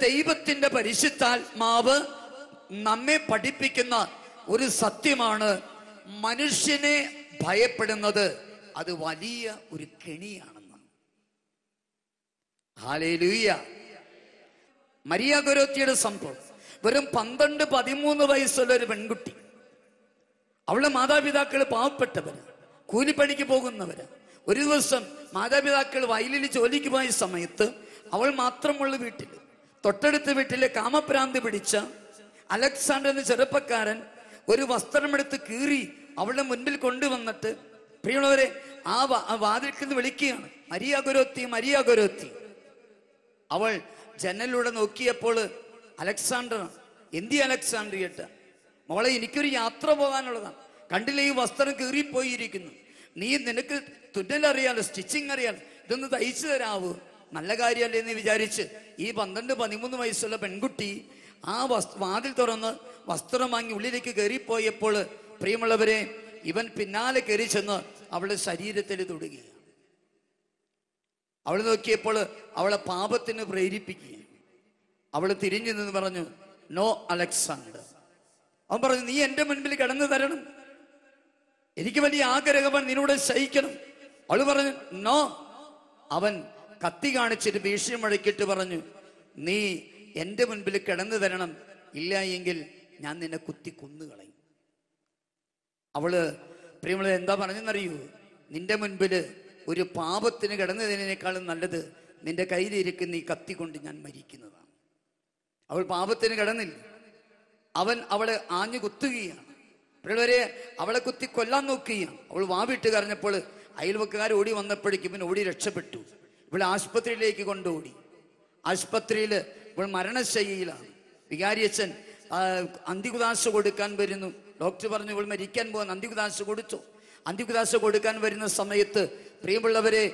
ദൈവത്തിന്റെ പരിശുദ്ധാത്മാവ് നമ്മെ പഠിപ്പിക്കുന്ന ഒരു സത്യമാണ്. മനുഷ്യനെ ഭയപ്പെടുന്നത് അത് വലിയ ഒരു കെണിയാണെന്ന്. ഹാലേലൂയ മരിയ ഗുരോത്തിയുടെ സംഭവം. വെറും പന്ത്രണ്ട് പതിമൂന്ന് വയസ്സുള്ള ഒരു പെൺകുട്ടി. അവളുടെ മാതാപിതാക്കൾ പാവപ്പെട്ടവര് കൂലിപ്പണിക്ക് പോകുന്നവര് ഒരു ദിവസം മാതാപിതാക്കൾ വയലിൽ ജോലിക്ക് പോയ സമയത്ത് അവൾ മാത്രമുള്ള വീട്ടിൽ തൊട്ടടുത്ത വീട്ടിലെ കാമപ്രാന്തി പിടിച്ച അലക്സാണ്ടർ എന്ന ചെറുപ്പക്കാരൻ ഒരു വസ്ത്രമെടുത്ത് കീറി അവളുടെ മുൻപിൽ കൊണ്ടുവന്നിട്ട് പ്രിയമുള്ളവരെ ആ വാതിൽക്കിൽ നിന്ന് വിളിക്കുകയാണ്. Maria Goretti Maria Goretti. അവൾ ജനലിലൂടെ നോക്കിയപ്പോൾ അലക്സാണ്ടർ എന്തി അലക്സാണ്ട്രിയട്ട് മോളെ എനിക്കൊരു യാത്ര പോകാനുള്ളതാണ്. കണ്ടില്ലേ ഈ വസ്ത്രം കീറിപ്പോയിരിക്കുന്നു. നീ നിനക്ക് തുന്നലറിയാലോ സ്റ്റിച്ചിങ് അറിയാലോ? ഇതൊന്ന് തയ്ച്ചു തരാവൂ? നല്ല കാര്യമല്ലേ എന്ന് വിചാരിച്ച് ഈ പന്ത്രണ്ട് പതിമൂന്ന് വയസ്സുള്ള പെൺകുട്ടി ആ വസ്ത്ര വാതിൽ തുറന്ന് വസ്ത്രം വാങ്ങി ഉള്ളിലേക്ക് കയറിപ്പോയപ്പോൾ പ്രിയമുള്ളവരെ ഇവൻ പിന്നാലെ കയറി ചെന്ന് അവളുടെ ശരീരത്തിൽ തൊടുകയാണ്. അവൾ നോക്കിയപ്പോൾ അവളെ പാപത്തിന് പ്രേരിപ്പിക്കുക അവൾ തിരിഞ്ഞു നിന്ന് പറഞ്ഞു നോ അലക്സാണ്ടർ. അവൻ പറഞ്ഞു നീ എന്റെ മുൻപിൽ കിടന്നു തരണം. എനിക്ക് വലിയ ആഗ്രഹമാണ് നിന്നോട് സഹിക്കണം അവൾ പറഞ്ഞു നോ. അവൻ കത്തി കാണിച്ചിട്ട് ഭീഷണി മുഴക്കിയിട്ട് പറഞ്ഞു നീ എന്റെ മുൻപിൽ കിടന്നു തരണം. ഇല്ല എങ്കിൽ ഞാൻ നിന്നെ കുത്തി കൊന്നുകളയും അവൾ പ്രിയമുള്ള എന്താ പറഞ്ഞെന്നറിയൂ? നിന്റെ മുൻപിൽ ഒരു പാപത്തിന് കിടന്നതിനേക്കാളും നല്ലത് നിന്റെ കയ്യിലിരിക്കുന്ന ഈ കത്തി കൊണ്ട് ഞാൻ മരിക്കുന്നതാണ്. അവൾ പാപത്തിന് കിടന്നില്ല. അവൻ അവളെ ആഞ്ഞു കുത്തുകയാണ്. പിള്ളേരെ അവളെ കുത്തി കൊല്ലാൻ നോക്കുകയാണ്. അവൾ വാവിട്ട് കരഞ്ഞപ്പോൾ അയൽവക്കാർ ഓടി വന്നപ്പോഴേക്കും ഇവൻ ഓടി രക്ഷപ്പെട്ടു. ഇവളെ ആശുപത്രിയിലേക്ക് കൊണ്ടുപോടി ആശുപത്രിയിൽ ഇവൾ മരണശൈലിയിലാണ് വികാരിയച്ഛൻ അന്തികുദാശ കൊടുക്കാൻ വരുന്നു. ഡോക്ടർ പറഞ്ഞു ഇവൾ മരിക്കാൻ പോകാൻ അന്തികുദാശ കൊടുത്തു. അന്തികുദാശ കൊടുക്കാൻ വരുന്ന സമയത്ത് പ്രിയമുള്ളവരെ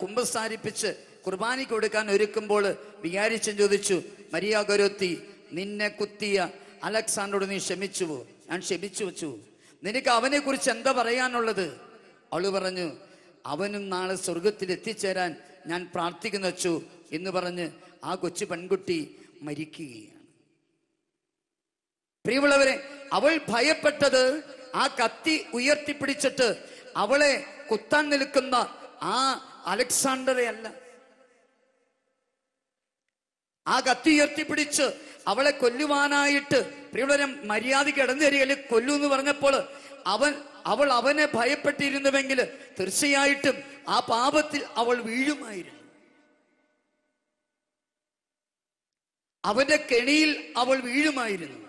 കുംഭസാരിപ്പിച്ച് കുർബാനയ്ക്ക് കൊടുക്കാൻ ഒരുക്കുമ്പോൾ വികാരിച്ചൻ ചോദിച്ചു മരിയ ഗരോത്തി നിന്നെ കുത്തിയ അലക്സാണ്ടറോട് നീ ക്ഷമിച്ചുവോ? ഞാൻ ക്ഷമിച്ചു വെച്ചു. നിനക്ക് അവനെ കുറിച്ച് എന്താ പറയാനുള്ളത്? അവൾ പറഞ്ഞു അവനും നാളെ സ്വർഗത്തിൽ എത്തിച്ചേരാൻ ഞാൻ പ്രാർത്ഥിക്കുന്നു വെച്ചു എന്ന് പറഞ്ഞ് ആ കൊച്ചു പെൺകുട്ടി മരിക്കുകയാണ്. പ്രിയമുള്ളവരെ അവൾ ഭയപ്പെട്ടത് ആ കത്തി ഉയർത്തിപ്പിടിച്ചിട്ട് അവളെ കുത്താൻ നിൽക്കുന്ന ആ അലക്സാണ്ടറെ അല്ല. ആ കത്തി ഉയർത്തിപ്പിടിച്ച് അവളെ കൊല്ലുവാനായിട്ട് പ്രിയമുള്ളവരെ മര്യാദയ്ക്ക് ഇടന്നു തരികയിൽ കൊല്ലു എന്ന് പറഞ്ഞപ്പോൾ അവൻ അവൾ അവനെ ഭയപ്പെട്ടിരുന്നുവെങ്കിൽ തീർച്ചയായിട്ടും ആ പാപത്തിൽ അവൾ വീഴുമായിരുന്നു. അവന്റെ കെണിയിൽ അവൾ വീഴുമായിരുന്നു.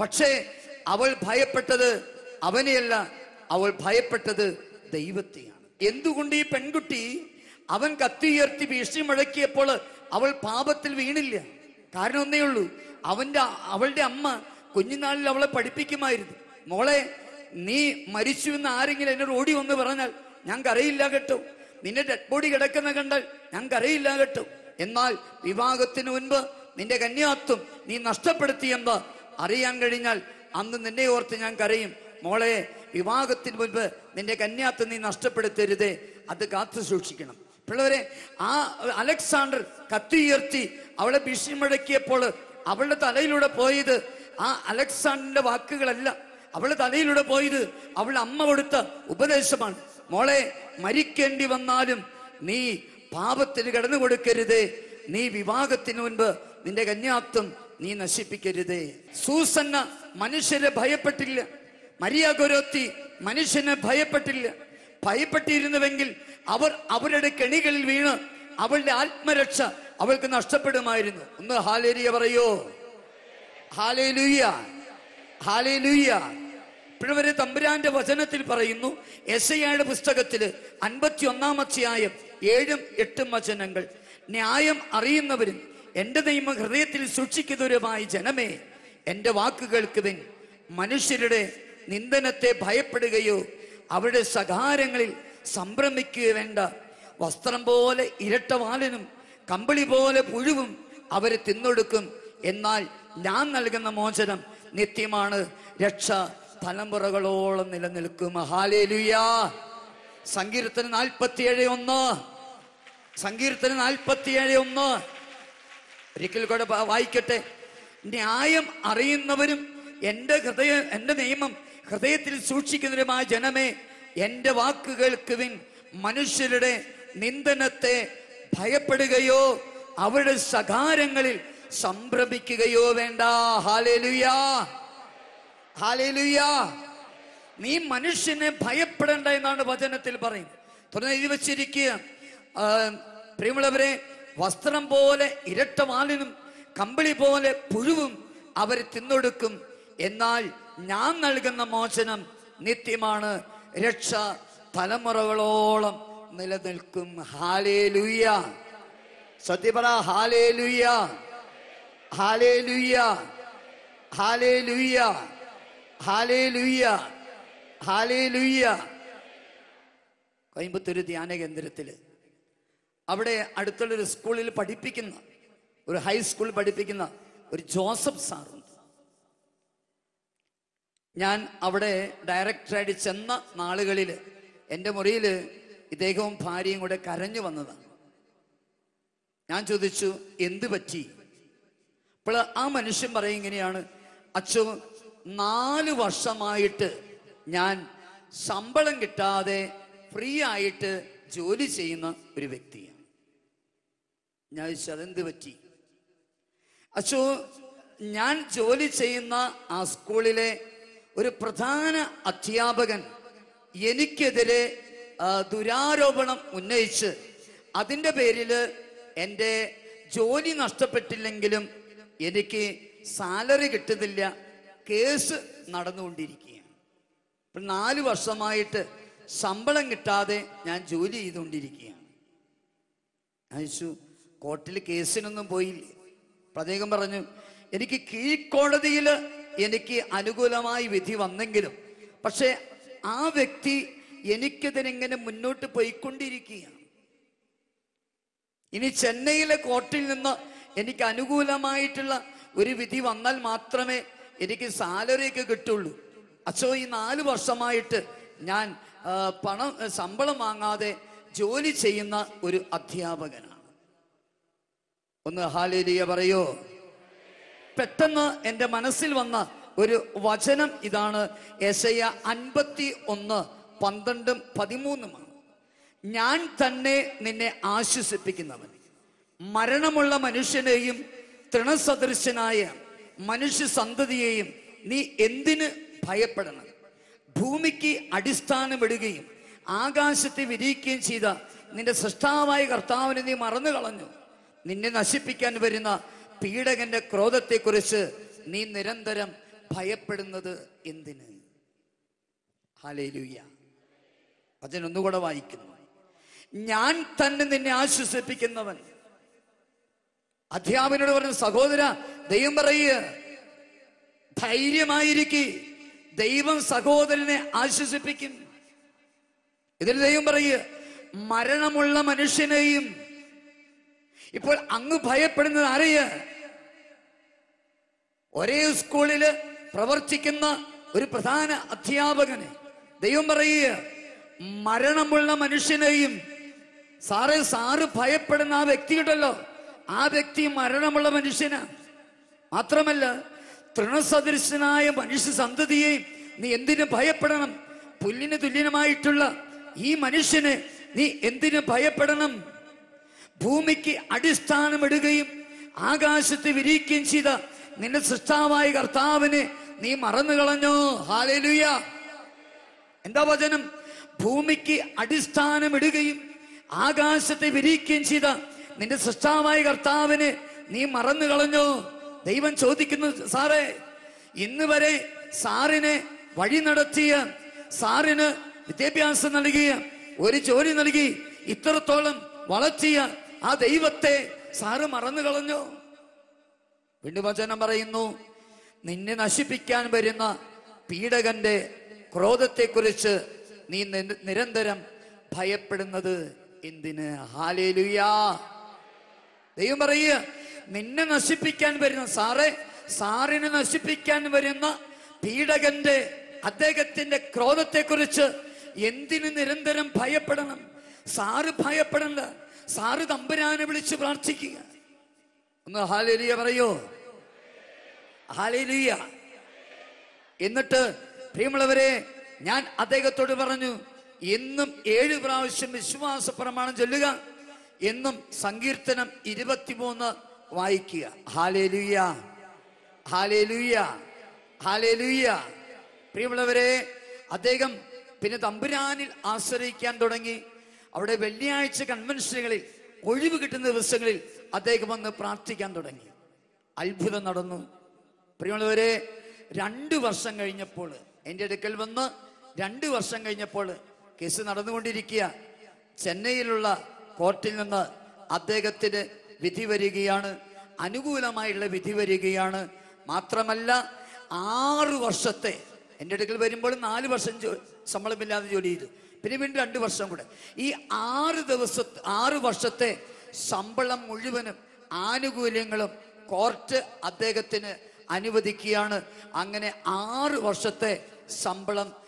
പക്ഷേ അവൾ ഭയപ്പെട്ടത് അവനെയല്ല അവൾ ഭയപ്പെട്ടത് ദൈവത്തെയാണ്. എന്തുകൊണ്ട് ഈ പെൺകുട്ടി അവൻ കത്തിയുയർത്തി ഭീഷണി മുഴക്കിയപ്പോൾ അവൾ പാപത്തിൽ വീണില്ല? കാരണം ഒന്നേ ഉള്ളൂ അവന്റെ അവളുടെ അമ്മ കുഞ്ഞുനാളിൽ അവളെ പഠിപ്പിക്കുമായിരുന്നു. മോളെ നീ മരിച്ചു എന്ന് ആരെങ്കിലും എന്നോട് ഓടി വന്ന് പറഞ്ഞാൽ ഞാൻ കരയില്ല കേട്ടോ. നിന്റെ ഡെഡ് ബോഡി കിടക്കുന്ന കണ്ടാൽ ഞാൻ കരയില്ല കേട്ടോ. എന്നാൽ വിവാഹത്തിന് മുൻപ് നിന്റെ കന്യാത്വം നീ നഷ്ടപ്പെടുത്തിയെന്ന് അറിയാൻ കഴിഞ്ഞാൽ അന്ന് നിന്നെ ഓർത്ത് ഞാൻ കരയും മോളെ വിവാഹത്തിന് മുൻപ് നിന്റെ കന്യാത്വം നീ നഷ്ടപ്പെടുത്തരുതേ. അത് കാത്തു സൂക്ഷിക്കണം. പിള്ളേരെ ആ അലക്സാണ്ടർ കത്തിയുയർത്തി അവളെ ഭീഷണി മുഴക്കിയപ്പോൾ അവളുടെ തലയിലൂടെ പോയത് ആ അലക്സാണ്ടറിന്റെ വാക്കുകളല്ല. അവളുടെ തലയിലൂടെ പോയത് അവളുടെ അമ്മ കൊടുത്ത ഉപദേശമാണ്. മോളെ മരിക്കേണ്ടി വന്നാലും നീ പാപത്തിന് കടന്നു കൊടുക്കരുത്. നീ വിവാഹത്തിന് മുൻപ് നിന്റെ കന്യാത്വം നീ നശിപ്പിക്കരുത്. സൂസന്ന മനുഷ്യരെ ഭയപ്പെട്ടില്ല. മരിയ ഗുരോത്തി മനുഷ്യനെ ഭയപ്പെട്ടില്ല. ഭയപ്പെട്ടിരുന്നുവെങ്കിൽ അവർ അവരുടെ കെണികളിൽ വീണ് അവളുടെ ആത്മരക്ഷ അവൾക്ക് നഷ്ടപ്പെടുമായിരുന്നു. ഒന്ന് ഹാലേരിയ പറയോ? ഹാലേലുയ്യ ഹാലേലുയ്യ പിഴവരെ തമ്പുരാന്റെ വചനത്തിൽ പറയുന്നു എസ്ഐയുടെ പുസ്തകത്തിൽ അൻപത്തി ഒന്നാം അധ്യായം ഏഴും എട്ടും വചനങ്ങൾ. ന്യായം അറിയുന്നവരും എന്റെ നിയമം ഹൃദയത്തിൽ സൂക്ഷിക്കുന്നവരുമായ ജനമേ എന്റെ വാക്കുകൾക്കുവിൻ മനുഷ്യരുടെ നിന്ദനത്തെ ഭയപ്പെടുകയോ അവരുടെ സകാരങ്ങളിൽ സംഭ്രമിക്കുകയോ വേണ്ട. വസ്ത്രം പോലെ ഇരട്ടവാലനും കമ്പിളി പോലെ പുഴുവും അവരെ തിന്നൊടുക്കും. എന്നാൽ ഞാൻ നൽകുന്ന മോചനം നിത്യമാണ്. രക്ഷ തലമുറകളോളം നിലനിൽക്കും. മഹാലേലുയ സങ്കീർത്തനം നാൽപ്പത്തിയേഴ് ഒന്ന്. സങ്കീർത്തനം നാൽപ്പത്തിയേഴ് ഒന്ന്. ഒരിക്കൽ കൂടെ വായിക്കട്ടെ. ന്യായം അറിയുന്നവരും എന്റെ ഹൃദയം എന്റെ നിയമം ഹൃദയത്തിൽ സൂക്ഷിക്കുന്നവരുമായ ജനമേ എന്റെ വാക്ക് കേൾക്കുവിൻ. മനുഷ്യരുടെ നിന്ദനത്തെ ഭയപ്പെടുകയോ അവരുടെ സകാരങ്ങളിൽ സംഭ്രമിക്കുകയോ വേണ്ട. ഹാലേലുയാ നീ മനുഷ്യനെ ഭയപ്പെടേണ്ട എന്നാണ് വചനത്തിൽ പറയുന്നത്. തുടർന്ന് എഴുതി വച്ചിരിക്കുക. പ്രിയമുള്ളവരെ വസ്ത്രം പോലെ ഇരട്ടവാളിനും കമ്പിളി പോലെ പുഴുവും അവർ തിന്നൊടുക്കും. എന്നാൽ ഞാൻ നൽകുന്ന മോചനം നിത്യമാണ്. രക്ഷ തലമുറകളോളം നിലനിൽക്കും. ഹാലേ ലുയ്യ സത്യപറ ഹാലേ ലുയ്യ ഹാലേ ലുയ്യ ഹാലേ ലുയ്യ ഹാലേ കോയമ്പത്തൂർ ധ്യാന കേന്ദ്രത്തിൽ അവിടെ അടുത്തുള്ളൊരു സ്കൂളിൽ പഠിപ്പിക്കുന്ന ഒരു ഹൈസ്കൂൾ പഠിപ്പിക്കുന്ന ഒരു ജോസഫ് സാറുണ്ട്. ഞാൻ അവിടെ ഡയറക്ടറായിട്ട് ചെന്ന നാളുകളിൽ എന്റെ മുറിയിൽ ഇദ്ദേഹവും ഭാര്യയും കൂടെ കരഞ്ഞു വന്നതാണ് ഞാൻ ചോദിച്ചു എന്ത് പറ്റി? അപ്പോൾ ആ മനുഷ്യൻ പറയും ഇങ്ങനെയാണ് അച്ഛോ നാല് വർഷമായിട്ട് ഞാൻ ശമ്പളം കിട്ടാതെ ഫ്രീ ആയിട്ട് ജോലി ചെയ്യുന്ന ഒരു വ്യക്തിയാണ്. ഞാൻ അതെന്ത് പറ്റി? അച്ഛോ ഞാൻ ജോലി ചെയ്യുന്ന ആ സ്കൂളിലെ ഒരു പ്രധാന അധ്യാപകൻ എനിക്കെതിരെ ദുരാരോപണം ഉന്നയിച്ച് അതിന്റെ പേരിൽ എന്റെ ജോലി നഷ്ടപ്പെട്ടില്ലെങ്കിലും എനിക്ക് സാലറി കിട്ടുന്നില്ല. കേസ് നടന്നുകൊണ്ടിരിക്കുകയാണ്. ഇപ്പം നാല് വർഷമായിട്ട് ശമ്പളം കിട്ടാതെ ഞാൻ ജോലി ചെയ്തുകൊണ്ടിരിക്കുകയാണ്. അയച്ചു കോർട്ടിൽ കേസിനൊന്നും പോയില്ലേ? പ്രത്യേകം പറഞ്ഞു എനിക്ക് കീഴ്ക്കോടതിയിൽ എനിക്ക് അനുകൂലമായി വിധി വന്നെങ്കിലും പക്ഷേ ആ വ്യക്തി എനിക്കതിനെങ്ങനെ മുന്നോട്ട് പോയിക്കൊണ്ടിരിക്കുകയാണ്. ഇനി ചെന്നൈയിലെ കോർട്ടിൽ നിന്ന് എനിക്ക് അനുകൂലമായിട്ടുള്ള ഒരു വിധി വന്നാൽ മാത്രമേ എനിക്ക് സാലറി ഒക്കെ കിട്ടുള്ളൂ. അച്ഛോ ഈ നാല് വർഷമായിട്ട് ഞാൻ പണം ശമ്പളം വാങ്ങാതെ ജോലി ചെയ്യുന്ന ഒരു അധ്യാപകനാണ്. ഒന്ന് ഹാലേലിയ പറയോ? പെട്ടെന്ന് എന്റെ മനസ്സിൽ വന്ന ഒരു വചനം ഇതാണ്. എസയ അൻപത്തി ഒന്ന് പന്ത്രണ്ടും പതിമൂന്നുമാണ്. ഞാൻ തന്നെ നിന്നെ ആശ്വസിപ്പിക്കുന്നവൻ. മരണമുള്ള മനുഷ്യനെയും തൃണസദൃശനായ മനുഷ്യ സന്തതിയെയും നീ എന്തിന് ഭയപ്പെടണം? ഭൂമിക്ക് അടിസ്ഥാനമിടുകയും ആകാശത്തെ വിരിയിക്കുകയും ചെയ്ത നിന്റെ സൃഷ്ടാവായ കർത്താവിനെ നീ മറന്നു കളഞ്ഞു നിന്നെ നശിപ്പിക്കാൻ വരുന്ന പീഡകന്റെ ക്രോധത്തെക്കുറിച്ച് നീ നിരന്തരം ഭയപ്പെടുന്നത് എന്തിന്? ഹാലേലൂയ അതിനൊന്നുകൂടെ വായിക്കുന്നു. ഞാൻ തന്നെ നിന്നെ ആശ്വസിപ്പിക്കുന്നവൻ. അധ്യാപനോട് പറഞ്ഞു സഹോദര ദൈവം പറയുക ധൈര്യമായിരിക്കെ. ദൈവം സഹോദരനെ ആശ്വസിപ്പിക്കും. ഇതിൽ ദൈവം പറയുക മരണമുള്ള മനുഷ്യനെയും ഇപ്പോൾ അങ്ങ് ഭയപ്പെടുന്നത് ആരെയ? ഒരേ സ്കൂളിൽ പ്രവർത്തിക്കുന്ന ഒരു പ്രധാന അധ്യാപകന് ദൈവം പറയുക മരണമുള്ള മനുഷ്യനെയും സാറേ സാറ് ഭയപ്പെടുന്ന ആ വ്യക്തിയുണ്ടല്ലോ ആ വ്യക്തി മരണമുള്ള മനുഷ്യനാ. മാത്രമല്ല തൃണസദൃശനായ മനുഷ്യ സന്തതിയെ നീ എന്തിനു ഭയപ്പെടണം? പുല്ലിന് തുല്യമായിട്ടുള്ള ഈ മനുഷ്യന് നീ എന്തിനു ഭയപ്പെടണം? ഭൂമിക്ക് അടിസ്ഥാനമിടുകയും ആകാശത്ത് വിരിയിക്കുകയും ചെയ്ത നിന്റെ സൃഷ്ടാവായ കർത്താവിനെ നീ മറന്നു കളഞ്ഞോ? ഹാലലുയ. എന്താ വചനം? ഭൂമിക്ക് അടിസ്ഥാനമിടുകയും ആകാശത്തെ വിരിയിക്കുകയും ചെയ്ത നിന്റെ സൃഷ്ടാവായ കർത്താവിന് നീ മറന്നു കളഞ്ഞോ? ദൈവം ചോദിക്കുന്നു സാറേ ഇന്ന് വരെ സാറിനെ വഴി നടത്തിയ സാറിന് വിദ്യാഭ്യാസം നൽകിയ ഒരു ജോലി നൽകി ഇത്രത്തോളം വളർത്തിയ ആ ദൈവത്തെ സാറ് മറന്നു കളഞ്ഞോ? വീണ്ടും വചനം പറയുന്നു നിന്നെ നശിപ്പിക്കാൻ വരുന്ന പീഡകന്റെ ക്രോധത്തെക്കുറിച്ച് നീ നിരന്തരം ഭയപ്പെടുന്നത് എന്തിന്? ഹാലേലുയാ. ദൈവം പറയുക നിന്നെ നശിപ്പിക്കാൻ വരുന്ന സാറേ സാറിനെ നശിപ്പിക്കാൻ വരുന്ന പീഡകന്റെ അദ്ദേഹത്തിന്റെ ക്രോധത്തെക്കുറിച്ച് എന്തിനു നിരന്തരം ഭയപ്പെടണം? സാറ് ഭയപ്പെടണ്ട. സാറ് തമ്പുരാനെ വിളിച്ച് പ്രാർത്ഥിക്കുക. ഒന്ന് ഹാലേലിയ പറയോ? ഹാലേലിയ എന്നിട്ട് പ്രിയമുള്ളവരെ ഞാൻ അദ്ദേഹത്തോട് പറഞ്ഞു എന്നും ഏഴ് പ്രാവശ്യം വിശ്വാസ പ്രമാണം ചൊല്ലുക. എന്നും സങ്കീർത്തനം ഇരുപത്തിമൂന്ന് വായിക്കുക. ഹാലേലുയ ഹാലേലുയ ഹാലേലുയ പ്രിയമുള്ളവരെ അദ്ദേഹം പിന്നെ തമ്പുരാനിൽ ആശ്രയിക്കാൻ തുടങ്ങി. അവിടെ വെള്ളിയാഴ്ച കൺവെൻഷനുകളിൽ ഒഴിവ് കിട്ടുന്ന ദിവസങ്ങളിൽ അദ്ദേഹം വന്ന് പ്രാർത്ഥിക്കാൻ തുടങ്ങി. അത്ഭുതം നടന്നു. പ്രിയമുള്ളവരെ രണ്ട് വർഷം കഴിഞ്ഞപ്പോൾ എന്റെ അടുക്കൽ വന്ന് രണ്ട് വർഷം കഴിഞ്ഞപ്പോൾ കേസ് നടന്നുകൊണ്ടിരിക്കുക. ചെന്നൈയിലുള്ള കോർട്ടിൽ നിന്ന് അദ്ദേഹത്തിന് വിധി വരികയാണ്. അനുകൂലമായുള്ള വിധി വരികയാണ്. മാത്രമല്ല ആറ് വർഷത്തെ എന്റെ അടുക്കൽ വരുമ്പോൾ നാല് വർഷം ശമ്പളമില്ലാതെ ജോലി ചെയ്തു. പിന്നെ വീണ്ടും രണ്ട് വർഷം കൂടെ. ഈ ആറ് ദിവസ ആറ് വർഷത്തെ ശമ്പളം മുഴുവനും ആനുകൂല്യങ്ങളും കോർട്ട് അദ്ദേഹത്തിന് അനുവദിക്കുകയാണ്. അങ്ങനെ ആറ് വർഷത്തെ ശമ്പളം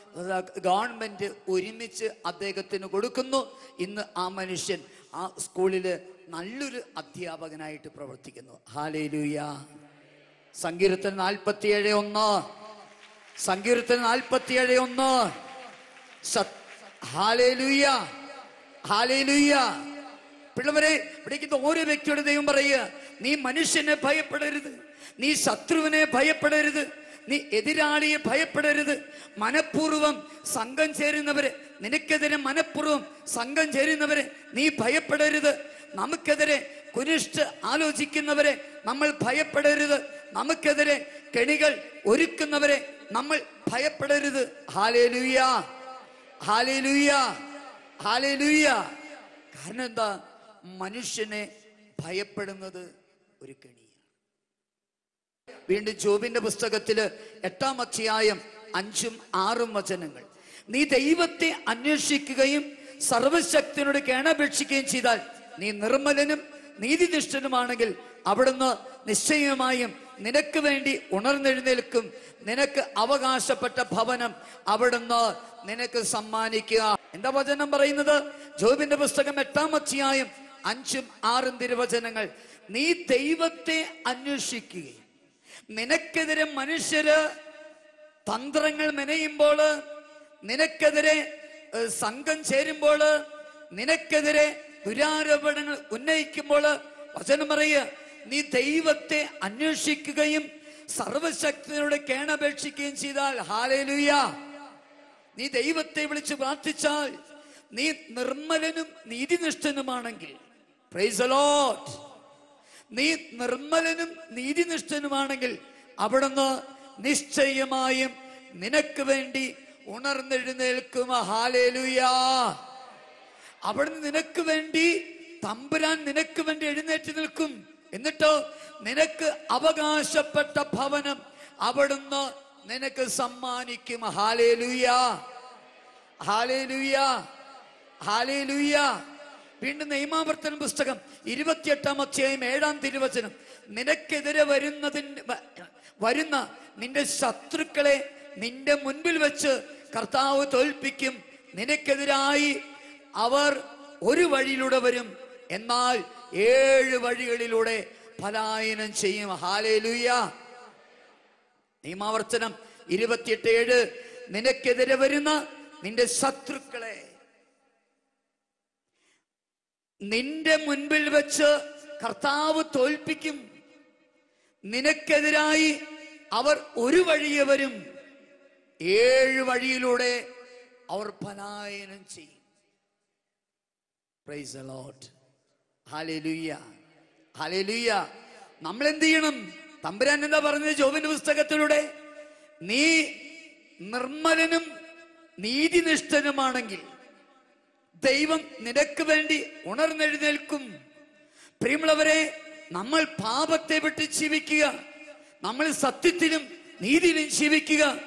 ഗവൺമെന്റ് ഒരുമിച്ച് അദ്ദേഹത്തിന് കൊടുക്കുന്നു. ഇന്ന് ആ മനുഷ്യൻ ആ സ്കൂളിൽ നല്ലൊരു അധ്യാപകനായിട്ട് പ്രവർത്തിക്കുന്നു. ഹാലേലൂയ സങ്കീർത്തനം നാൽപ്പത്തിയേഴ് ഒന്ന്. സങ്കീർത്തനം നാൽപ്പത്തിയേഴ് ഒന്ന്. ഹാലേലൂയ ഹാലേലൂയ പിള്ളവരെ പിടിക്കുന്ന ഓരോ വ്യക്തിയുടെ ദൈവം പറയുക നീ മനുഷ്യനെ ഭയപ്പെടരുത്. നീ ശത്രുവിനെ ഭയപ്പെടരുത്. നീ എതിരാളിയെ ഭയപ്പെടരുത്. മനഃപൂർവം സംഘം ചേരുന്നവരെ നിനക്കെതിരെ മനഃപൂർവം സംഘം ചേരുന്നവരെ നീ ഭയപ്പെടരുത്. നമുക്കെതിരെ കുനിഷ്ഠ ആലോചിക്കുന്നവരെ നമ്മൾ ഭയപ്പെടരുത്. നമുക്കെതിരെ കെണികൾ ഒരുക്കുന്നവരെ നമ്മൾ ഭയപ്പെടരുത്. കാരണം എന്താ? മനുഷ്യനെ ഭയപ്പെടുന്നത് ഒരു കെണിയാണ്. വീണ്ടും ജോബിന്റെ പുസ്തകത്തിൽ എട്ടാം അധ്യായം അഞ്ചും ആറും വചനങ്ങൾ. നീ ദൈവത്തെ അന്വേഷിക്കുകയും സർവശക്തിനോട് കേണപേക്ഷിക്കുകയും ചെയ്താൽ നീ നിർമ്മലനും നീതിനിഷ്ഠനുമാണെങ്കിൽ അവിടുന്ന് നിശ്ചയമായും നിനക്ക് വേണ്ടി ഉണർന്നെഴുന്നേൽക്കും. നിനക്ക് അവകാശപ്പെട്ട ഭവനം അവിടുന്ന് നിനക്ക് സമ്മാനിക്കുക. എന്താ വചനം പറയുന്നത്? ജോബിന്റെ പുസ്തകം എട്ടാം അധ്യായം അഞ്ചും ആറും തിരുവചനങ്ങൾ. നീ ദൈവത്തെ അന്വേഷിക്കുകയും നിനക്കെതിരെ മനുഷ്യര് തന്ത്രങ്ങൾ മെനയുമ്പോൾ നിനക്കെതിരെ സംഘം ചേരുമ്പോൾ നിനക്കെതിരെ ദുരാരോപണങ്ങൾ ഉന്നയിക്കുമ്പോൾ വചനം പറയുക നീ ദൈവത്തെ അന്വേഷിക്കുകയും സർവശക്തിനോട് കേണപേക്ഷിക്കുകയും ചെയ്താൽ ഹാലേലുയ. നീ ദൈവത്തെ വിളിച്ച് പ്രാർത്ഥിച്ചാൽ നീ നിർമ്മലനും നീതിനിഷ്ഠനുമാണെങ്കിൽ പ്രൈസ് അലോട്ട് നീ നിർമ്മലനും നീതിനിഷ്ഠനുമാണെങ്കിൽ അവിടുന്ന് നിശ്ചയമായും നിനക്ക് വേണ്ടി ഉണർന്നെഴുന്നേൽക്കും. ഹാലേലുയാ അവിടുന്ന് നിനക്ക് വേണ്ടി തമ്പുരാൻ നിനക്ക് വേണ്ടി എഴുന്നേറ്റ് നിൽക്കും. എന്നിട്ടോ നിനക്ക് അവകാശപ്പെട്ട ഭവനം അവിടുന്ന് നിനക്ക് സമ്മാനിക്കും. ഹാലേലുയാ ഹാലേലുയാ ഹാലേലുയാ വീണ്ടും നിയമാവർത്തന പുസ്തകം ഇരുപത്തിയെട്ടാം അധ്യായം ഏഴാം തിരുവചനം. നിനക്കെതിരെ വരുന്നതിന് വരുന്ന നിന്റെ ശത്രുക്കളെ നിന്റെ മുൻപിൽ വെച്ച് കർത്താവ് തോൽപ്പിക്കും. നിനക്കെതിരായി അവർ ഒരു വഴിയിലൂടെ വരും. എന്നാൽ ഏഴ് വഴികളിലൂടെ പലായനം ചെയ്യും. ഹാലേലൂയ നിയമാവർത്തനം ഇരുപത്തിയെട്ട് ഏഴ്. നിനക്കെതിരെ വരുന്ന നിന്റെ ശത്രുക്കളെ നിന്റെ മുൻപിൽ വെച്ച് കർത്താവ് തോൽപ്പിക്കും. നിനക്കെതിരായി അവർ ഒരു വഴിയെ വരും. ഏഴ് വഴിയിലൂടെ അവർ പലായനം ചെയ്യും. പ്രൈസ് ഹാലേലുയ്യ നമ്മൾ എന്ത് ചെയ്യണം തമ്പുരാൻ എന്താ പറഞ്ഞത് ജോബിന്റെ പുസ്തകത്തിലൂടെ? നീ നിർമ്മലനും നീതിനിഷ്ഠനുമാണെങ്കിൽ ദൈവം നിനക്ക് വേണ്ടി ഉണർന്നെഴുന്നേൽക്കും. പ്രിയമുള്ളവരെ നമ്മൾ പാപത്തെ വിട്ട് ജീവിക്കുക. നമ്മൾ സത്യത്തിലും നീതിയിലും ജീവിക്കുക.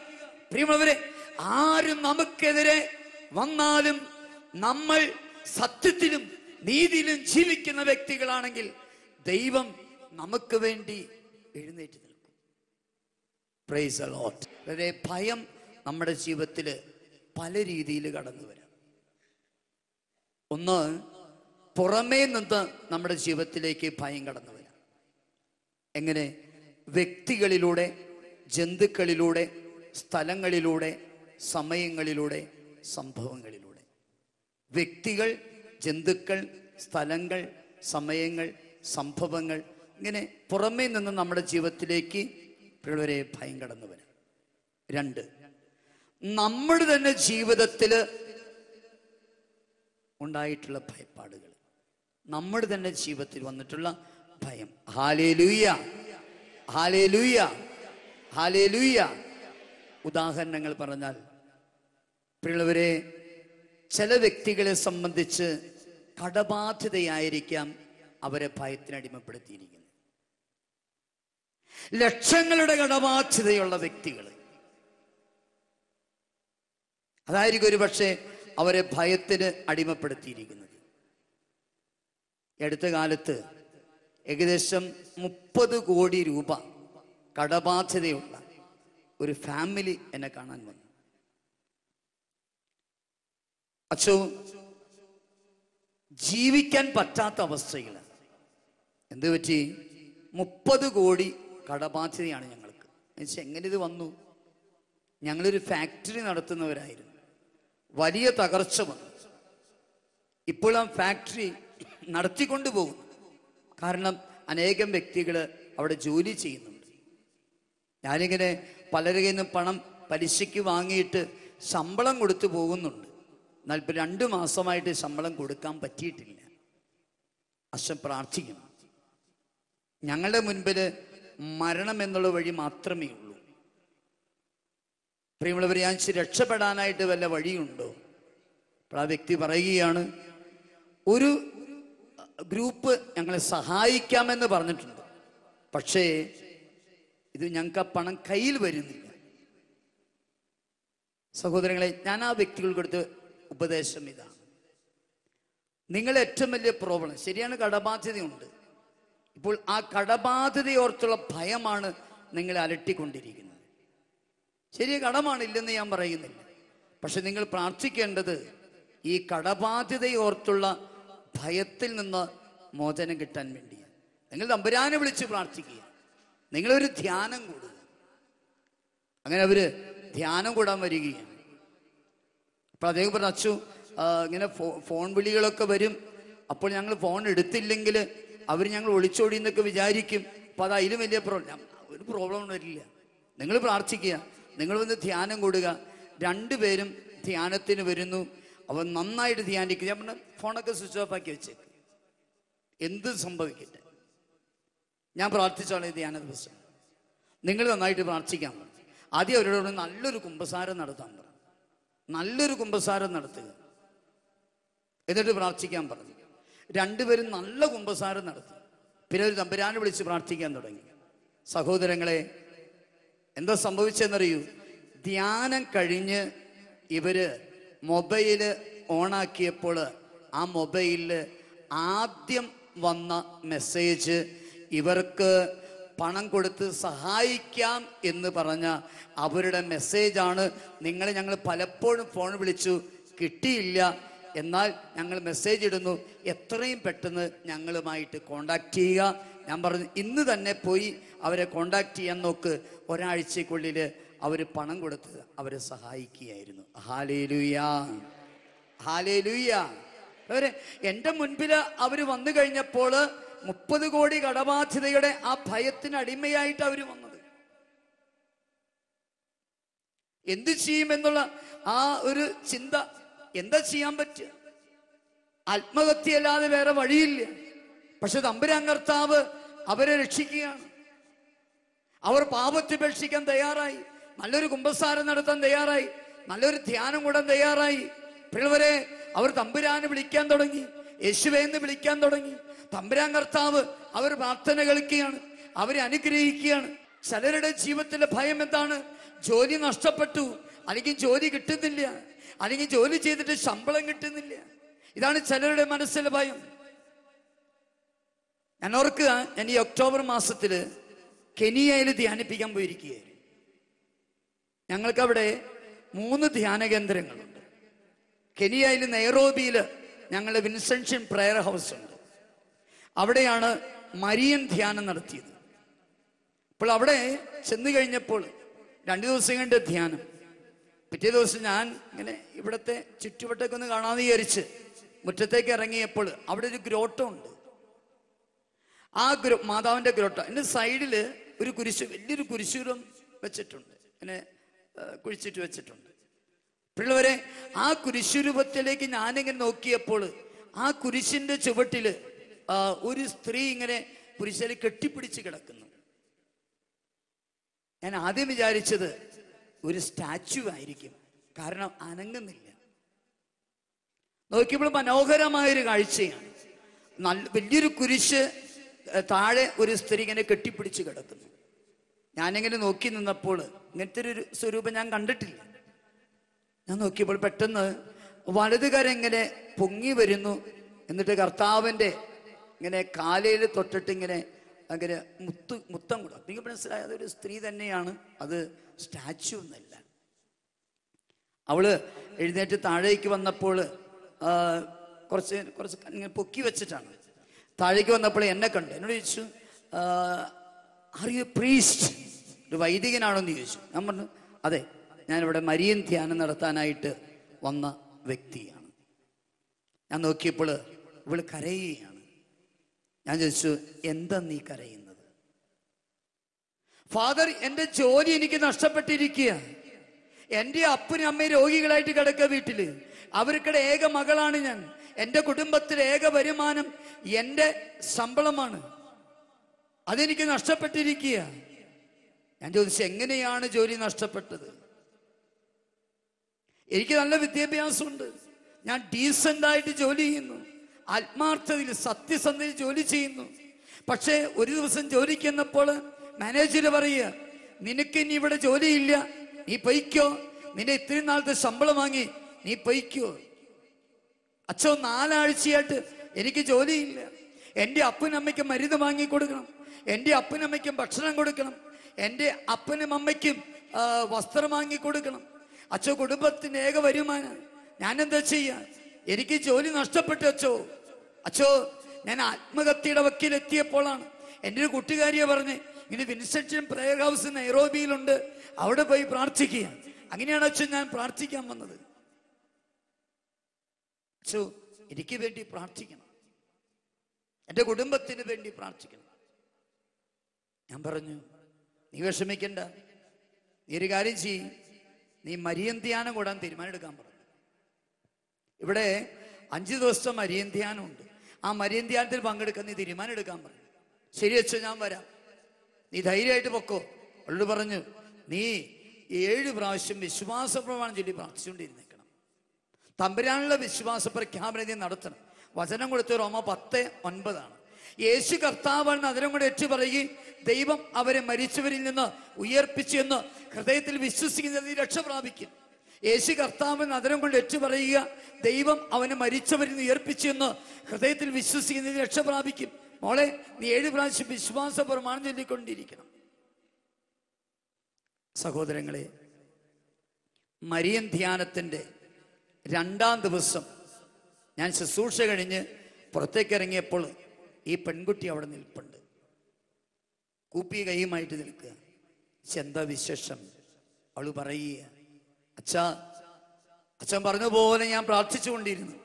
പ്രിയമുള്ളവരെ ആരും നമുക്കെതിരെ വന്നാലും നമ്മൾ സത്യത്തിലും നീതിയിലും ജീവിക്കുന്ന വ്യക്തികളാണെങ്കിൽ ദൈവം നമുക്ക് വേണ്ടി എഴുന്നേറ്റ് നിൽക്കും. പ്രൈസ് ഭയം നമ്മുടെ ജീവിതത്തിൽ പല രീതിയിൽ കടന്നു വരാം ഒന്ന് പുറമേ നിന്ന് നമ്മുടെ ജീവിതത്തിലേക്ക് ഭയം കടന്നു വരാം. എങ്ങനെ? വ്യക്തികളിലൂടെ ജന്തുക്കളിലൂടെ സ്ഥലങ്ങളിലൂടെ സമയങ്ങളിലൂടെ സംഭവങ്ങളിലൂടെ. വ്യക്തികൾ ജന്തുക്കൾ സ്ഥലങ്ങൾ സമയങ്ങൾ സംഭവങ്ങൾ ഇങ്ങനെ പുറമേ നിന്ന് നമ്മുടെ ജീവിതത്തിലേക്ക് പിള്ളവരെ ഭയം കടന്നു വരാം. രണ്ട് നമ്മുടെ തന്നെ ജീവിതത്തിൽ ഉണ്ടായിട്ടുള്ള ഭയപ്പാടുകൾ. നമ്മുടെ തന്നെ ജീവിതത്തിൽ വന്നിട്ടുള്ള ഭയം. Hallelujah hallelujah hallelujah. ഉദാഹരണങ്ങൾ പറഞ്ഞാൽ പിള്ളവരെ ചില വ്യക്തികളെ സംബന്ധിച്ച് കടബാധ്യതയായിരിക്കാം അവരെ ഭയത്തിന് അടിമപ്പെടുത്തിയിരിക്കുന്നത്. ലക്ഷങ്ങളുടെ കടബാധ്യതയുള്ള വ്യക്തികൾ അതായിരിക്കും ഒരു പക്ഷേ അവരെ ഭയത്തിന് അടിമപ്പെടുത്തിയിരിക്കുന്നത്. അടുത്ത കാലത്ത് ഏകദേശം മുപ്പത് കോടി രൂപ കടബാധ്യതയുള്ള ഒരു ഫാമിലി എന്നെ കാണാൻ വന്നു. അച്ഛോ ജീവിക്കാൻ പറ്റാത്ത അവസ്ഥയിൽ എന്ത് പറ്റി? മുപ്പത് കോടി കടബാധ്യതയാണ് ഞങ്ങൾക്ക്. എങ്ങനെ ഇത് വന്നു? ഞങ്ങളൊരു ഫാക്ടറി നടത്തുന്നവരായിരുന്നു. വലിയ തകർച്ച വന്നു. ഇപ്പോൾ ആ ഫാക്ടറി നടത്തിക്കൊണ്ടു പോകും കാരണം അനേകം വ്യക്തികൾ അവിടെ ജോലി ചെയ്യുന്നുണ്ട്. ഞാനിങ്ങനെ പലരുടെ നിന്നും പണം പലിശയ്ക്ക് വാങ്ങിയിട്ട് ശമ്പളം കൊടുത്തു പോകുന്നുണ്ട്. എന്നാൽ ഇപ്പം രണ്ട് മാസമായിട്ട് ശമ്പളം കൊടുക്കാൻ പറ്റിയിട്ടില്ല. അച്ഛൻ പ്രാർത്ഥിക്കണം ഞങ്ങളുടെ മുൻപിൽ മരണം എന്നുള്ള വഴി മാത്രമേ ഉള്ളൂ പ്രിയമുള്ളവരെ ഞാൻ രക്ഷപ്പെടാനായിട്ട് വല്ല വഴിയുണ്ടോ? അപ്പോൾ ആ വ്യക്തി പറയുകയാണ് ഒരു ഗ്രൂപ്പ് ഞങ്ങളെ സഹായിക്കാമെന്ന് പറഞ്ഞിട്ടുണ്ട്. പക്ഷേ ഇത് ഞങ്ങൾക്ക് ആ പണം കയ്യിൽ വരുന്നില്ല. സഹോദരങ്ങളെ ഞാൻ ആ വ്യക്തികൾക്ക് കൊടുത്ത ഉപദേശം ഇതാണ്. നിങ്ങൾ ഏറ്റവും വലിയ പ്രോബ്ലം ശരിയാണ് കടബാധ്യതയുണ്ട്. ഇപ്പോൾ ആ കടബാധ്യതയോർത്തുള്ള ഭയമാണ് നിങ്ങളെ അലട്ടിക്കൊണ്ടിരിക്കുന്നത്. ശരി കടമാണ് ഇല്ലെന്ന് ഞാൻ പറയുന്നില്ല. പക്ഷെ നിങ്ങൾ പ്രാർത്ഥിക്കേണ്ടത് ഈ കടബാധ്യതയോർത്തുള്ള ഭയത്തിൽ നിന്ന് മോചനം കിട്ടാൻ വേണ്ടിയാണ്. നിങ്ങൾ തമ്പുരാനെ വിളിച്ച് പ്രാർത്ഥിക്കുക. നിങ്ങളൊരു ധ്യാനം കൂടുക. അങ്ങനെ അവർ ധ്യാനം കൂടാൻ വരികയാണ്. അപ്പൊ അദ്ദേഹം പറഞ്ഞു അച്ചു ഇങ്ങനെ ഫോൺ വിളികളൊക്കെ വരും. അപ്പോൾ ഞങ്ങൾ ഫോൺ എടുത്തില്ലെങ്കിൽ അവർ ഞങ്ങൾ ഒളിച്ചോടി എന്നൊക്കെ വിചാരിക്കും. അപ്പൊ അത് അതിലും വലിയ പ്രോബ്ലം ഒരു പ്രോബ്ലം വരില്ല. നിങ്ങൾ പ്രാർത്ഥിക്കുക. നിങ്ങൾ വന്ന് ധ്യാനം കൂടുക. രണ്ടുപേരും ധ്യാനത്തിന് വരുന്നു. അവൻ നന്നായിട്ട് ധ്യാനിക്കുക ഞാൻ ഫോണൊക്കെ സ്വിച്ച് ഓഫ് ആക്കി വെച്ചേക്ക് എന്ത് സംഭവിക്കട്ടെ? ഞാൻ പ്രാർത്ഥിച്ചോളാം ധ്യാന ദിവസം. നിങ്ങൾ നന്നായിട്ട് പ്രാർത്ഥിക്കാൻ പറഞ്ഞു ആദ്യം അവരോട് നല്ലൊരു കുമ്പസാരം നടത്താൻ പറഞ്ഞു നല്ലൊരു കുമ്പസാരം നടത്തുക. എന്നിട്ട് പ്രാർത്ഥിക്കാൻ പറഞ്ഞു രണ്ടുപേരും നല്ല കുമ്പസാരം നടത്തി പിന്നെ ഒരു തമ്പുരാനെ വിളിച്ച് പ്രാർത്ഥിക്കാൻ തുടങ്ങി. സഹോദരങ്ങളെ എന്താ സംഭവിച്ചെന്നറിയൂ? ധ്യാനം കഴിഞ്ഞ് ഇവർ മൊബൈൽ ഓണാക്കിയപ്പോൾ ആ മൊബൈലിൽ ആദ്യം വന്ന മെസ്സേജ് ഇവർക്ക് പണം കൊടുത്ത് സഹായിക്കാം എന്ന് പറഞ്ഞ അവരുടെ മെസ്സേജാണ്. നിങ്ങളെ ഞങ്ങൾ പലപ്പോഴും ഫോൺ വിളിച്ചു കിട്ടിയില്ല. എന്നാൽ ഞങ്ങൾ മെസ്സേജ് ഇടുന്നു. എത്രയും പെട്ടെന്ന് ഞങ്ങളുമായിട്ട് കോണ്ടാക്ട് ചെയ്യുക. ഞാൻ പറഞ്ഞു ഇന്ന് തന്നെ പോയി അവരെ കോണ്ടാക്ട് ചെയ്യാൻ നോക്ക്. ഒരാഴ്ചക്കുള്ളിൽ അവർ പണം കൊടുത്ത് അവരെ സഹായിക്കുകയായിരുന്നു. ഹാലേലുയാ. എന്റെ മുൻപിൽ അവർ വന്നു കഴിഞ്ഞപ്പോൾ മുപ്പത് കോടി കടബാധ്യതയുടെ ആ ഭയത്തിന് അടിമയായിട്ട് അവർ വന്നത്. എന്ത് ചെയ്യുമെന്നുള്ള ആ ഒരു ചിന്ത എന്താ ചെയ്യാൻ പറ്റുക? ആത്മഹത്യയല്ലാതെ വേറെ വഴിയില്ല. പക്ഷെ തമ്പുരാൻ കർത്താവ് അവരെ രക്ഷിക്കുകയാണ്. അവർ പാപത്തെ ഉപേക്ഷിക്കാൻ തയ്യാറായി. നല്ലൊരു കുമ്പസാരം നടത്താൻ തയ്യാറായി. നല്ലൊരു ധ്യാനം കൂടാൻ തയ്യാറായി. പിള്ളവരെ അവർ തമ്പുരാനെ വിളിക്കാൻ തുടങ്ങി. യേശുവെ എന്ന് വിളിക്കാൻ തുടങ്ങി. തമ്പുരാൻ കർത്താവ് അവർ പ്രാർത്ഥന കളിക്കുകയാണ് അവരെ അനുഗ്രഹിക്കുകയാണ്. ചിലരുടെ ജീവിതത്തിലെ ഭയം എന്താണ്? ജോലി നഷ്ടപ്പെട്ടു. അല്ലെങ്കിൽ ജോലി കിട്ടുന്നില്ല. അല്ലെങ്കിൽ ജോലി ചെയ്തിട്ട് ശമ്പളം കിട്ടുന്നില്ല. ഇതാണ് ചിലരുടെ മനസ്സിലെ ഭയം. ഞാൻ ഓർക്കുക ഞാൻ ഈ ഒക്ടോബർ മാസത്തിൽ കെനിയയിൽ ധ്യാനിപ്പിക്കാൻ പോയിരിക്കുകയായിരുന്നു. ഞങ്ങൾക്കവിടെ മൂന്ന് ധ്യാന കേന്ദ്രങ്ങളുണ്ട്. കെനിയയിൽ നെയ്റോബിയിൽ ഞങ്ങളുടെ വിൻസെൻഷൻ പ്രെയർ ഹൗസ് ഉണ്ട്. അവിടെയാണ് മരിയൻ ധ്യാനം നടത്തിയത്. അപ്പോൾ അവിടെ ചെന്ന് കഴിഞ്ഞപ്പോൾ രണ്ട് ദിവസം കണ്ട് ധ്യാനം. പിറ്റേ ദിവസം ഞാൻ ഇങ്ങനെ ഇവിടത്തെ ചുറ്റുവട്ടൊക്കെ ഒന്ന് കാണാമെന്ന് വിചാരിച്ച് മുറ്റത്തേക്ക് ഇറങ്ങിയപ്പോൾ അവിടെ ഒരു ഗ്രോട്ടം ഉണ്ട് ആ ഗ്രോ മാതാവിന്റെ ഗ്രോട്ട. എന്റെ സൈഡിൽ ഒരു കുരിശ് വലിയൊരു കുരിശൂരം വെച്ചിട്ടുണ്ട്. ഇങ്ങനെ കുഴിച്ചിട്ട് വെച്ചിട്ടുണ്ട്. പിള്ളവരെ ആ കുരിശുരൂപത്തിലേക്ക് ഞാനിങ്ങനെ നോക്കിയപ്പോൾ ആ കുരിശിന്റെ ചുവട്ടിൽ ഒരു സ്ത്രീ ഇങ്ങനെ കുരിശലി കെട്ടിപ്പിടിച്ച് കിടക്കുന്നു. ഞാൻ ആദ്യം വിചാരിച്ചത് ഒരു സ്റ്റാച്ചു ആയിരിക്കും. കാരണം അനങ്ങുന്നില്ല. നോക്കിയപ്പോൾ മനോഹരമായൊരു കാഴ്ചയാണ്. നല്ല വലിയൊരു കുരിശ് താഴെ ഒരു സ്ത്രീ ഇങ്ങനെ കെട്ടിപ്പിടിച്ച് കിടക്കുന്നു. ഞാനിങ്ങനെ നോക്കി നിന്നപ്പോൾ ഇങ്ങനത്തെ ഒരു സ്വരൂപം ഞാൻ കണ്ടിട്ടില്ല. ഞാൻ നോക്കിയപ്പോൾ പെട്ടെന്ന് വലതുകരം ഇങ്ങനെ പൊങ്ങി വരുന്നു. എന്നിട്ട് കർത്താവിന്റെ ഇങ്ങനെ കാലയിൽ തൊട്ടിട്ട് ഇങ്ങനെ അങ്ങനെ മുത്ത് മുത്തം കൊടുക്കും. എനിക്ക് മനസ്സിലായത് അതൊരു സ്ത്രീ തന്നെയാണ്. അത് സ്റ്റാച്ചു ഒന്നല്ല അവൾ എഴുന്നേറ്റ് താഴേക്ക് വന്നപ്പോൾ കുറച്ച് കുറച്ച് ഇങ്ങനെ പൊക്കി വെച്ചിട്ടാണ്. താഴേക്ക് വന്നപ്പോൾ എന്നെ കണ്ടു. എന്നോട് ചോദിച്ചു ആർ യു പ്രീസ്റ്റ് ഒരു വൈദികനാണെന്ന് ചോദിച്ചു. ഞാൻ പറഞ്ഞു അതെ ഞാനിവിടെ മരിയൻ ധ്യാനം നടത്താനായിട്ട് വന്ന വ്യക്തിയാണ്. ഞാൻ നോക്കിയപ്പോൾ ഇവൾ കരയുകയാണ്. ഞാൻ ചോദിച്ചു എന്താ നീ കരയുന്നത്? ഫാദർ എന്റെ ജോലി എനിക്ക് നഷ്ടപ്പെട്ടിരിക്കുക എന്റെ അപ്പനും അമ്മയും രോഗികളായിട്ട് കിടക്കുക വീട്ടിൽ അവർക്കിടെ ഏക മകളാണ് ഞാൻ. എന്റെ കുടുംബത്തിലെ ഏക വരുമാനം എന്റെ ശമ്പളമാണ്. അതെനിക്ക് നഷ്ടപ്പെട്ടിരിക്കുക ഞാൻ ചോദിച്ചു എങ്ങനെയാണ് ജോലി നഷ്ടപ്പെട്ടത്? എനിക്ക് നല്ല വിദ്യാഭ്യാസമുണ്ട്. ഞാൻ ഡീസന്റ് ആയിട്ട് ജോലി ചെയ്യുന്നു. ആത്മാർത്ഥതയിൽ സത്യസന്ധയിൽ ജോലി ചെയ്യുന്നു. പക്ഷേ ഒരു ദിവസം ജോലിക്ക് എന്നപ്പോൾ മാനേജർ പറയുക നിനക്ക് ഇനി ഇവിടെ ജോലിയില്ല. നീ പൊയ്ക്കോ. നിന്റെ ഇത്രയും നാളത്തെ ശമ്പളം വാങ്ങി. നീ പൊയ്ക്കോ. അച്ഛോ നാലാഴ്ചയായിട്ട് എനിക്ക് ജോലിയില്ല. എന്റെ അപ്പനും അമ്മയ്ക്കും മരുന്ന് വാങ്ങി കൊടുക്കണം എന്റെ അപ്പനും അമ്മയ്ക്കും ഭക്ഷണം കൊടുക്കണം. എന്റെ അപ്പനും അമ്മയ്ക്കും വസ്ത്രം വാങ്ങി കൊടുക്കണം അച്ഛോ കുടുംബത്തിന്റെ ഏക വരുമാനം. ഞാൻ എന്താ ചെയ്യാ? എനിക്ക് ജോലി നഷ്ടപ്പെട്ടു അച്ഛോ. അച്ഛോ ഞാൻ ആത്മഹത്യയുടെ വക്കീലെത്തിയപ്പോഴാണ് എന്റെ ഒരു കൂട്ടുകാരിയെ പറഞ്ഞ് ഇങ്ങനെ വിൻസെൻഷൻ പ്രയർ ഹൗസ് നൈറോബിയിലുണ്ട്. അവിടെ പോയി പ്രാർത്ഥിക്കുക. അങ്ങനെയാണ് അച്ഛൻ ഞാൻ പ്രാർത്ഥിക്കാൻ വന്നത്. അച്ഛോ എനിക്ക് വേണ്ടി പ്രാർത്ഥിക്കണം. എന്റെ കുടുംബത്തിന് വേണ്ടി പ്രാർത്ഥിക്കണം. ഞാൻ പറഞ്ഞു നീ വിഷമിക്കണ്ട. നീ ഒരു കാര്യം ചെയ്യ്. നീ മരിയം ധ്യാനം കൂടാൻ തീരുമാനം എടുക്കാൻ പറഞ്ഞു ഇവിടെ അഞ്ച് ദിവസത്തെ ധ്യാനം ഉണ്ട് ആ മരിയം ധ്യാനത്തിൽ പങ്കെടുക്കാൻ നീ തീരുമാനം എടുക്കാൻ പറഞ്ഞു ശരി വെച്ചു ഞാൻ വരാം. നീ ധൈര്യമായിട്ട് പൊക്കോ. അവളോട് പറഞ്ഞു നീ ഏഴ് പ്രാവശ്യം വിശ്വാസ പ്രമാണം ചൊല്ലി പ്രാർത്ഥിച്ചുകൊണ്ടിരുന്നേക്കണം തമ്പുരാനുള്ള വിശ്വാസ പ്രഖ്യാപനം നടത്തണം. വചനം കൊടുത്ത റോമ പത്ത് ഒൻപതാണ്. യേശു കർത്താവാണ് അതിനും കൂടെ ഏറ്റു പറയുകയും ദൈവം അവരെ മരിച്ചവരിൽ നിന്ന് ഉയർപ്പിച്ചു എന്ന് ഹൃദയത്തിൽ വിശ്വസിക്കുന്നത് നീ രക്ഷ പ്രാപിക്കും. യേശു കർത്താവ് അതിനും കൊണ്ട് ഏറ്റു പറയുക ദൈവം അവനെ മരിച്ചവരിൽ നിന്ന് ഉയർപ്പിച്ചു എന്ന് ഹൃദയത്തിൽ വിശ്വസിക്കുന്നതിന് രക്ഷ പ്രാപിക്കും. മോളെ നീ ഏഴ് പ്രാവശ്യം വിശ്വാസ പ്രമാണം ചൊല്ലിക്കൊണ്ടിരിക്കണം. സഹോദരങ്ങളെ മരിയൻ ധ്യാനത്തിന്റെ രണ്ടാം ദിവസം ഞാൻ ശുശ്രൂഷ കഴിഞ്ഞ് പുറത്തേക്ക് ഇറങ്ങിയപ്പോൾ ഈ പെൺകുട്ടി അവിടെ നിൽപ്പുണ്ട്. കൂപ്പി കൈയുമായിട്ട് നിൽക്കുക. "ശ്ശെ, എന്താ വിശേഷം? അവൾ പറയുക. അച്ഛാ അച്ഛൻ പറഞ്ഞ പോലെ ഞാൻ പ്രാർത്ഥിച്ചുകൊണ്ടിരുന്നു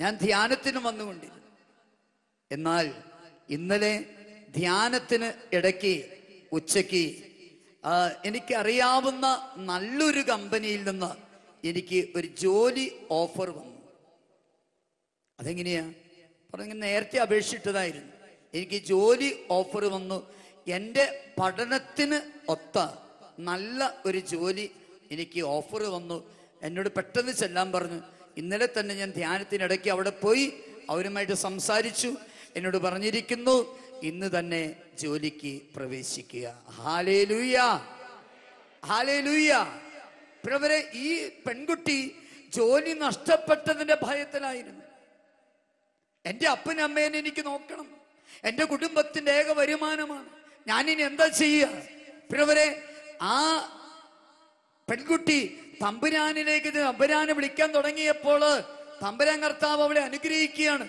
ഞാൻ ധ്യാനത്തിന് വന്നുകൊണ്ടിരുന്നു എന്നാൽ ഇന്നലെ ധ്യാനത്തിന് ഇടയ്ക്ക് ഉച്ചയ്ക്ക് എനിക്കറിയാവുന്ന നല്ലൊരു കമ്പനിയിൽ നിന്ന് എനിക്ക് ഒരു ജോലി ഓഫർ വന്നു. അതെങ്ങനെയാ? പറഞ്ഞു നേരത്തെ അപേക്ഷിച്ചിട്ടതായിരുന്നു. എനിക്ക് ജോലി ഓഫർ വന്നു. എന്റെ പഠനത്തിന് ഒത്ത നല്ല ഒരു ജോലി എനിക്ക് ഓഫർ വന്നു. എന്നോട് പെട്ടെന്ന് ചെല്ലാൻ പറഞ്ഞു. ഇന്നലെ തന്നെ ഞാൻ ധ്യാനത്തിനിടയ്ക്ക് അവിടെ പോയി അവരുമായിട്ട് സംസാരിച്ചു. എന്നോട് പറഞ്ഞിരിക്കുന്നു ഇന്ന് തന്നെ ജോലിക്ക് പ്രവേശിക്കുക. ഹാലേ ലൂയ ഹാലേ ലൂയ പ്രവരെ ഈ പെൺകുട്ടി ജോലി നഷ്ടപ്പെട്ടതിന്റെ ഭയത്തിലായിരുന്നു. എന്റെ അപ്പനും അമ്മേനെ എനിക്ക് നോക്കണം. എന്റെ കുടുംബത്തിന്റെ ഏക വരുമാനമാണ്. ഞാനിനി എന്താ ചെയ്യുക? പ്രവരെ ആ പെൺകുട്ടി തമ്പുരാനിലേക്ക് തമ്പുരാനെ വിളിക്കാൻ തുടങ്ങിയപ്പോൾ തമ്പുരാൻ കർത്താവ് അവളെ അനുഗ്രഹിക്കുകയാണ്.